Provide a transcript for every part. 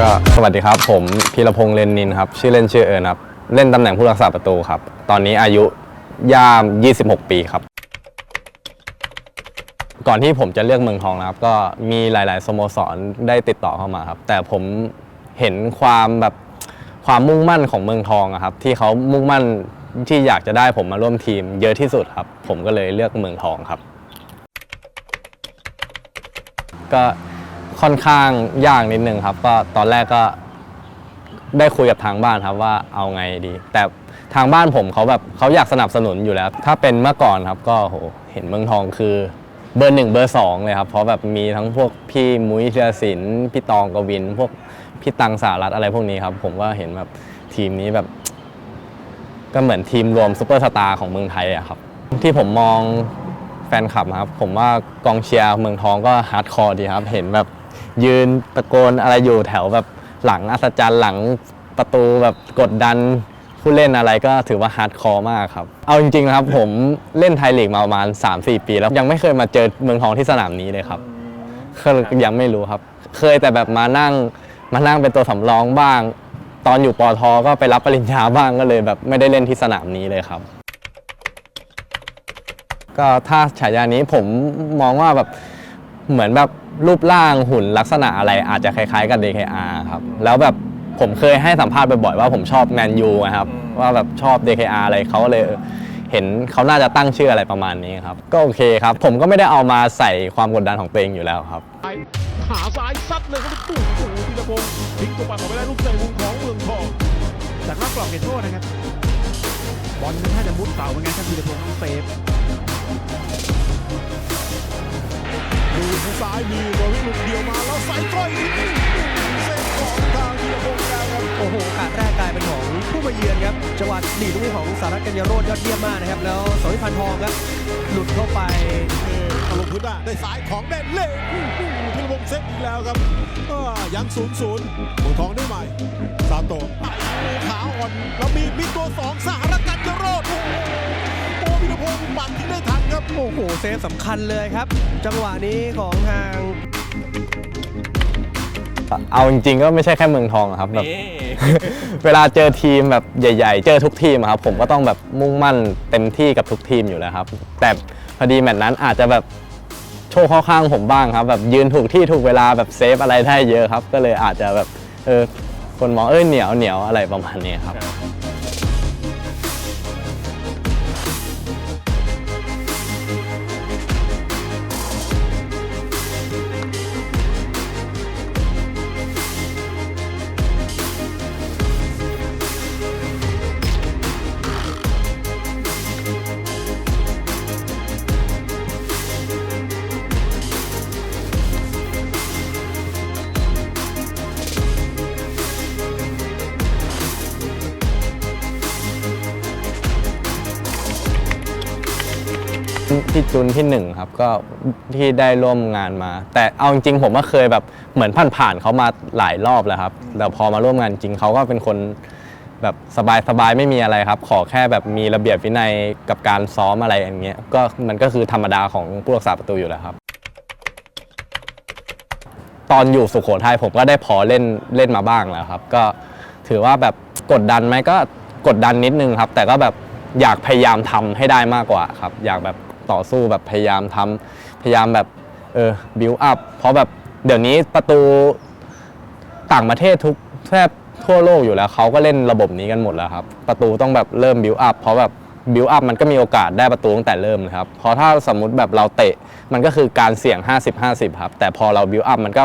ก็สวัสดีครับ ผมพีรพงษ์เลนนินครับ ชื่อเล่นชื่อเอิญครับ เล่นตำแหน่งผู้รักษาประตูครับ ตอนนี้อายุย่าม 26 ปีครับ ก่อนที่ผมจะเลือกเมืองทองนะครับ ก็มีหลาย ๆ สโมสรได้ติดต่อเข้ามาครับ แต่ผมเห็นความแบบความมุ่งมั่นของเมืองทองอะครับ ที่เขามุ่งมั่นที่อยากจะได้ผมมาร่วมทีมเยอะที่สุดครับ ผมก็เลยเลือกเมืองทองครับ ก็ ค่อนข้างยากนิดนึงครับ ก็ตอนแรกก็ได้คุยกับทางบ้านครับว่าเอาไงดี แต่ทางบ้านผมเขาแบบเขาอยากสนับสนุนอยู่แล้ว ถ้าเป็นเมื่อก่อนครับก็โหเห็นเมืองทองคือเบอร์หนึ่งเบอร์สองเลยครับ เพราะแบบมีทั้งพวกพี่มุ้ยเทียศิลป์พี่ตองกวิน พวกพี่ตังสารัตอะไรพวกนี้ครับ ผมก็เห็นแบบทีมนี้แบบ ก็เหมือนทีมรวมซูเปอร์สตาร์ของเมืองไทยอะครับ ที่ผมมองแฟนคลับครับ ผมว่ากองเชียร์เมืองทองก็ฮาร์ดคอร์ดีครับ เห็นแบบ ยืนตะโกนอะไรอยู่แถวแบบหลังอัศจรรย์หลังประตูแบบกดดันผู้เล่นอะไรก็ถือว่าฮาร์ดคอร์มากครับ เอาจริงๆนะครับผมเล่นไทยลีกมาประมาณ 3-4 ปีแล้วยังไม่เคยมาเจอเมืองทองที่สนามนี้เลยครับก็ยังไม่รู้ครับ เคยแต่แบบมานั่งมานั่งเป็นตัวสำรองบ้าง ตอนอยู่ปอทก็ไปรับปริญญาบ้างก็เลยแบบไม่ได้เล่นที่สนามนี้เลยครับ ก็ถ้าฉายานี้ผมมองว่าแบบ เหมือนแบบรูปร่างหุ่นลักษณะอะไรอาจจะคล้ายๆกับ DKR ครับแล้วแบบผมเคยให้สัมภาษณ์บ่อยๆว่าผมชอบแมนยูนะครับว่าแบบชอบ DKR อะไรเขาเลยเห็นเขาน่าจะตั้งชื่ออะไรประมาณนี้ครับ ก็โอเคครับ ผมก็ไม่ได้เอามาใส่ความกดดันของตัวเองอยู่แล้วครับซ้ายหาซ้ายซัดเลยครับตู้โอ้โหธีรพงศ์ทิ้งตัวปัดออกไปได้ลูกเตะมุมของเมืองทองจากนอกกรอบเขตโทษนะครับบอลถ้าจะมุดเสาเหมือนกันครับธีรพงศ์ต้องเซฟ ดูทางซ้ายมีโรวิลุกเดียวมาแล้วใส่ก้อยนิดเซฟของทางธีรพงศ์แล้วครับโอ้โหโอกาสแรกกลายเป็นของผู้มาเยือนครับจังหวะหนีลูกนี้ของสารัตกัญญาโรจน์ยอดเยี่ยมมากนะครับ แล้วสวิพันธ์ทองครับ หลุดเข้าไปเออเอาลงพื้นได้ได้สายของเด่นเล่ธีรพงศ์เซฟอีกแล้วครับอ่ายังศูนย์ศูนย์เมืองทองได้ใหม่ซาโตะอะขาอ่อนแล้วมีมีตัวสองสหรัฐกันจรอดโอ้โหโอ้ธีร พงศ์ปัดทิ้งได้ทันครับ โอ้โหเซฟสำคัญเลยครับ จังหวะนี้ของทาง เอาจริงๆก็ไม่ใช่แค่เมืองทองอะครับแบบ เวลาเจอทีมแบบใหญ่ ๆ เจอทุกทีมอะครับ ผมก็ต้องแบบมุ่งมั่นเต็มที่กับทุกทีมอยู่แล้วครับ แต่พอดีแมตช์นั้นอาจจะแบบโชว์เข้าข้างผมบ้างครับ แบบยืนถูกที่ถูกเวลาแบบเซฟอะไรได้เยอะครับ ก็เลยอาจจะแบบเออคนมองเอ้ยเหนียวเหนียวอะไรประมาณนี้ครับ พี่จุนพี่หนึ่งครับก็ที่ได้ร่วมงานมา แต่เอาจริงๆผมก็เคยแบบเหมือนผ่านๆเขามาหลายรอบแล้วครับแต่พอมาร่วมงานจริงเขาก็เป็นคนแบบสบายๆไม่มีอะไรครับ ขอแค่แบบมีระเบียบวินัยกับการซ้อมอะไรอย่างเงี้ยก็มันก็คือธรรมดาของผู้รักษาประตูอยู่แล้วครับ ตอนอยู่สุโขทัยผมก็ได้พอเล่นเล่นมาบ้างแล้วครับ ก็ถือว่าแบบกดดันไหมก็กดดันนิดนึงครับ แต่ก็แบบอยากพยายามทำให้ได้มากกว่าครับ อยากแบบ ต่อสู้แบบพยายามทำพยายามแบบเออบิวอัพเพราะแบบเดี๋ยวนี้ประตูต่างประเทศทุกแทบทั่วโลกอยู่แล้วเขาก็เล่นระบบนี้กันหมดแล้วครับ ประตูต้องแบบเริ่มบิวอัพเพราะแบบบิวอัพมันก็มีโอกาสได้ประตูตั้งแต่เริ่มเลยครับเพราะถ้าสมมุติแบบเราเตะมันก็คือการเสี่ยง 50-50 ครับ แต่พอเราบิวอัพมันก็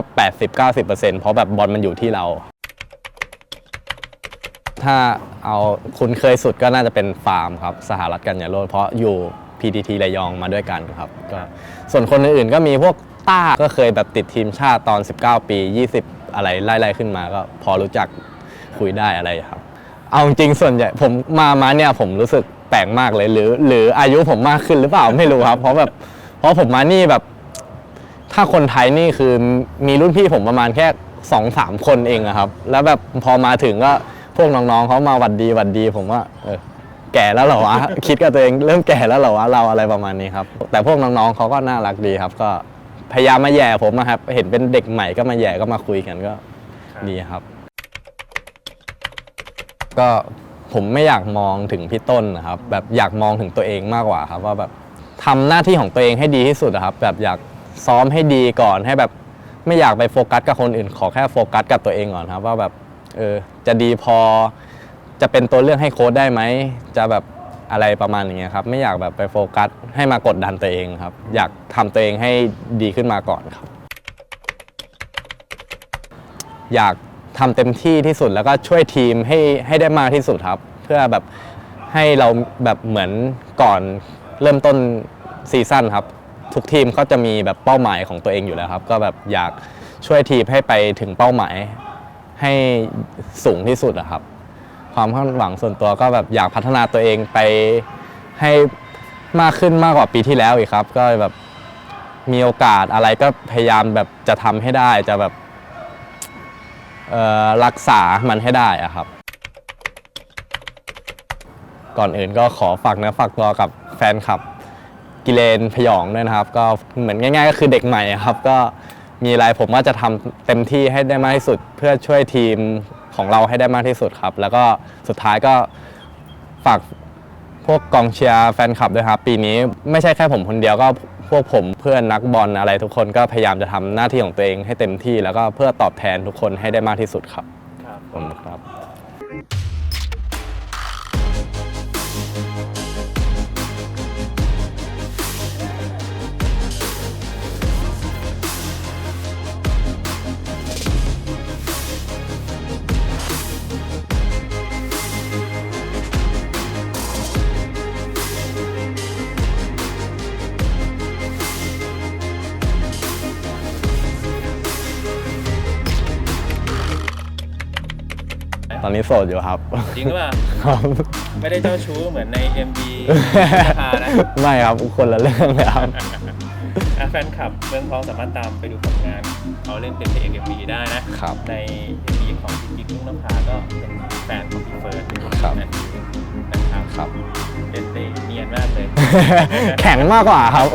80-90%เพราะแบบบอลมันอยู่ที่เรา ถ้าเอาคุ้นเคยสุดก็น่าจะเป็นฟาร์มครับ สหรัฐกันยาโรดเพราะอยู่ PTT ระยองมาด้วยกันครับก็ส่วนคนอื่นๆก็มีพวกต้าก็เคยแบบติดทีมชาติตอน 19 ปี 20 อะไรไล่ๆขึ้นมาก็พอรู้จักคุยได้อะไรครับ เอาจริงๆส่วนใหญ่ผมมามาเนี่ยผมรู้สึกแปลกมากเลยหรือ หรืออายุผมมากขึ้นหรือเปล่าไม่รู้ครับ เพราะแบบเพราะผมมานี่แบบ ถ้าคนไทยนี่คือมีรุ่นพี่ผมประมาณแค่สองสามคนเองอะครับ แล้วแบบพอมาถึงก็พวกน้องๆเขามาหวัดดีหวัดดีผมว่าเออ แก่แล้วเหรอวะ คิดกับตัวเองเริ่มแก่แล้วเหรอวะเราอะไรประมาณนี้ครับ แต่พวกน้องๆเขาก็น่ารักดีครับ ก็พยายามมาแย่ผมนะครับ เห็นเป็นเด็กใหม่ก็มาแย่ก็มาคุยกันก็ดีครับ ก็ผมไม่อยากมองถึงพี่ต้นนะครับ แบบอยากมองถึงตัวเองมากกว่าครับ ว่าแบบทำหน้าที่ของตัวเองให้ดีที่สุดอะครับ แบบอยากซ้อมให้ดีก่อนให้แบบไม่อยากไปโฟกัสกับคนอื่น ขอแค่โฟกัสกับตัวเองก่อนครับ ว่าแบบเออจะดีพอ จะเป็นตัวเลือกให้โค้ดได้ไหม จะแบบอะไรประมาณอย่างเงี้ยครับ ไม่อยากแบบไปโฟกัสให้มากดดันตัวเองครับ อยากทำตัวเองให้ดีขึ้นมาก่อนครับ อยากทำเต็มที่ที่สุดแล้วก็ช่วยทีมให้ให้ได้มากที่สุดครับ เพื่อแบบให้เราแบบเหมือนก่อนเริ่มต้นซีซั่นครับ ทุกทีมก็จะมีแบบเป้าหมายของตัวเองอยู่แล้วครับ ก็แบบอยากช่วยทีมให้ไปถึงเป้าหมายให้สูงที่สุดอะครับ ความคาดหวังส่วนตัวก็แบบอยากพัฒนาตัวเองไปให้มากขึ้นมากกว่าปีที่แล้วอีกครับ ก็แบบมีโอกาสอะไรก็พยายามแบบจะทำให้ได้จะแบบรักษามันให้ได้อะครับ ก่อนอื่นก็ขอฝากเนื้อฝากตัวกับแฟนคลับกิเลนพยองด้วยนะครับ ก็เหมือนง่าย ๆ ก็คือเด็กใหม่อะครับ ก็มีอะไรผมว่าจะทำเต็มที่ให้ได้มากที่สุดเพื่อช่วยทีม ของเราให้ได้มากที่สุดครับ แล้วก็สุดท้ายก็ฝากพวกกองเชียร์แฟนคลับด้วยครับ ปีนี้ไม่ใช่แค่ผมคนเดียวก็พวกผมเพื่อนนักบอลอะไรทุกคนก็พยายามจะทำหน้าที่ของตัวเองให้เต็มที่ แล้วก็เพื่อตอบแทนทุกคนให้ได้มากที่สุดครับ ครับขอบคุณครับ ตอนนี้โสดอยู่ครับ จริงหรือเปล่าครับ ไม่ได้เจ้าชู้เหมือนใน MV ราคานะไม่ครับคนละเรื่องเลยครับ อะแฟนคลับเมืองทองสามารถตามไปดูผลงานเขาเล่นเป็นเพลง MV ได้นะ ครับ ใน MV ของพี่กิ๊กลุงนภาก็เป็นแฟนของพี่เฟิร์นครับ นะครับครับ เล่นได้เนียนมากเลย แข็งมากกว่าครับ